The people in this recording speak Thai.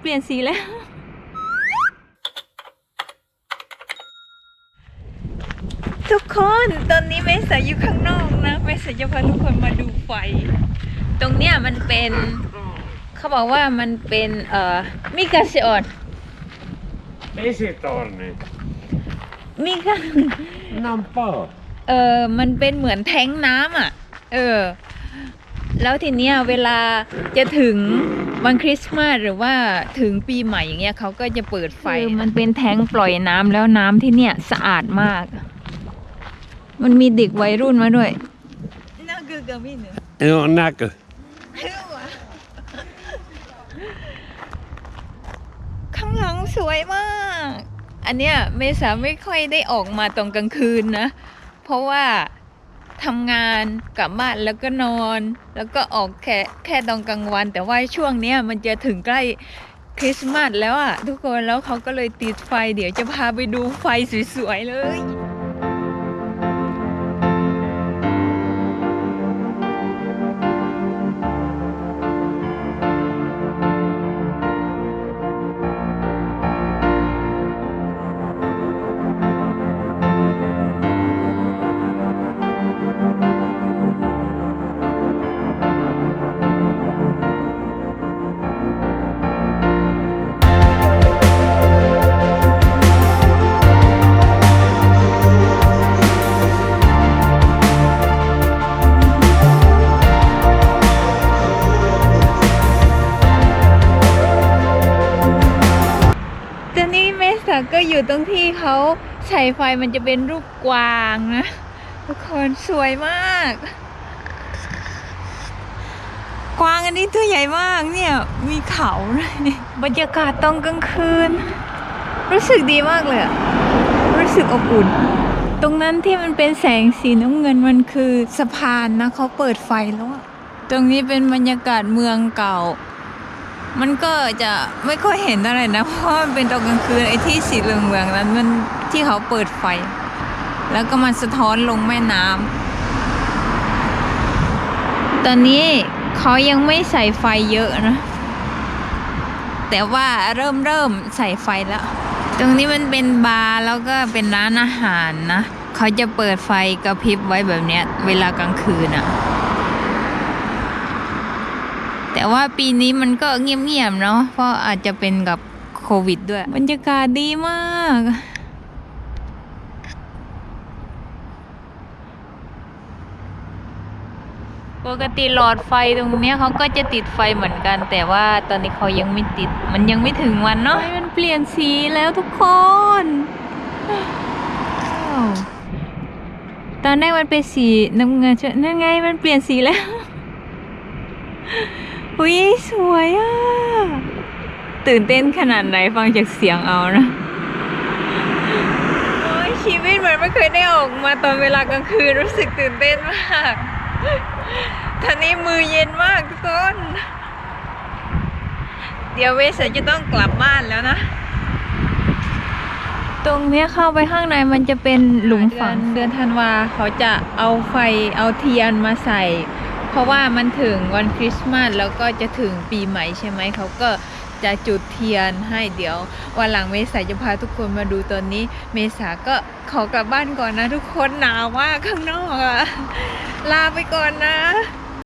เปลี่ยนสีแล้ว ทุกคนตอนนี้เมษาอยู่ข้างนอกนะเมษาจะพาทุกคนมาดูไฟ ตรงเนี้ยมันเป็นเขาบอกว่ามันเป็นเอ่อมิกาเซออน Esitorni. มิกา Nampa. เออมันเป็นเหมือนแท้งน้ำอะ เออ แล้วทีเนี้ยเวลาจะถึงวันคริสต์มาสหรือว่าถึงปีใหม่อย่างเงี้ยเขาก็จะเปิดไฟมันเป็นแท้งปล่อยน้ำแล้วน้ำที่เนี่ยสะอาดมาก มันมีเด็กวัยรุ่นมาด้วยน่าเกลือมิน Joo, näkö. ข้างหลังสวยมาก อันเนี้ยเมษาไม่ค่อยได้ออกมาตอนกลางคืนนะ เพราะว่า ทำงานกลับบ้านแล้วก็นอน แล้วก็ออกแค่แค่ตอนกลางวัน แต่ว่าช่วงเนี้ยมันจะถึงใกล้คริสต์มาสแล้วอะทุกคนแล้วเขาก็เลยติดไฟเดี๋ยวจะพาไปดูไฟสวยๆเลย นี้เมษาก็อยู่ตรงที่เขาใช้ไฟมันจะเป็นรูปกวางนะทุกคนสวยมาก กวางอันนี้ตัวใหญ่มากเนี่ยมีเขาด้วยบรรยากาศตอนกลางคืน รู้สึกดีมากเลยรู้สึกอบอุ่น ตรงนั้นที่มันเป็นแสงสีน้ำเงินมันคือสะพานนะเขาเปิดไฟแล้วตรงนี้เป็นบรรยากาศเมืองเก่า มันก็จะไม่ค่อยเห็นอะไรนะ เพราะมันเป็นตอนกลางคืนไอ้ที่สีเหลืองๆนั้นมันที่เขาเปิดไฟ แล้วก็มันสะท้อนลงแม่น้ำตอนนี้เขายังไม่ใส่ไฟเยอะนะ แต่ว่าเริ่มเริ่มใส่ไฟแล้ว ตรงนี้มันเป็นบาร์แล้วก็เป็นร้านอาหารนะ เขาจะเปิดไฟกระพริบไว้แบบเนี้ย เวลากลางคืนอะ แต่ว่าปีนี้มันก็เงียบๆเนาะเพราะอาจจะเป็นกับโควิดด้วย บรรยากาศดีมากปกติหลอดไฟตรงเนี้ยเขาก็จะติดไฟเหมือนกัน แต่ว่าตอนนี้เขายังไม่ติด มันยังไม่ถึงวันเนาะมันเปลี่ยนสีแล้วทุกคน ตอนแรกมันเป็นสีน้ำเงินชนั่นไงมันเปลี่ยนสีแล้ว อุ้ยสวยอะ ตื่นเต้นขนาดไหนฟังจากเสียงเอานะ โอ้ยชีวิตเหมือนไม่เคยได้ออกมาตอนเวลากลางคืนรู้สึกตื่นเต้นมากท่านี้มือเย็นมากทุกคน เดี๋ยวเวสจะต้องกลับบ้านแล้วนะ ตรงเนี้ยเข้าไปข้างในมันจะเป็นหลุมฝังเดือนธันวาเขาจะเอาไฟเอาเทียนมาใส่ เพราะว่ามันถึงวันคริสต์มาสแล้วก็จะถึงปีใหม่ใช่ไหมเขาก็จะจุดเทียนให้เดี๋ยว วันหลังเมษาจะพาทุกคนมาดูตอนนี้ เมษาก็ขอกลับบ้านก่อนนะ ทุกคนหนาวมากข้างนอกอะลาไปก่อนนะ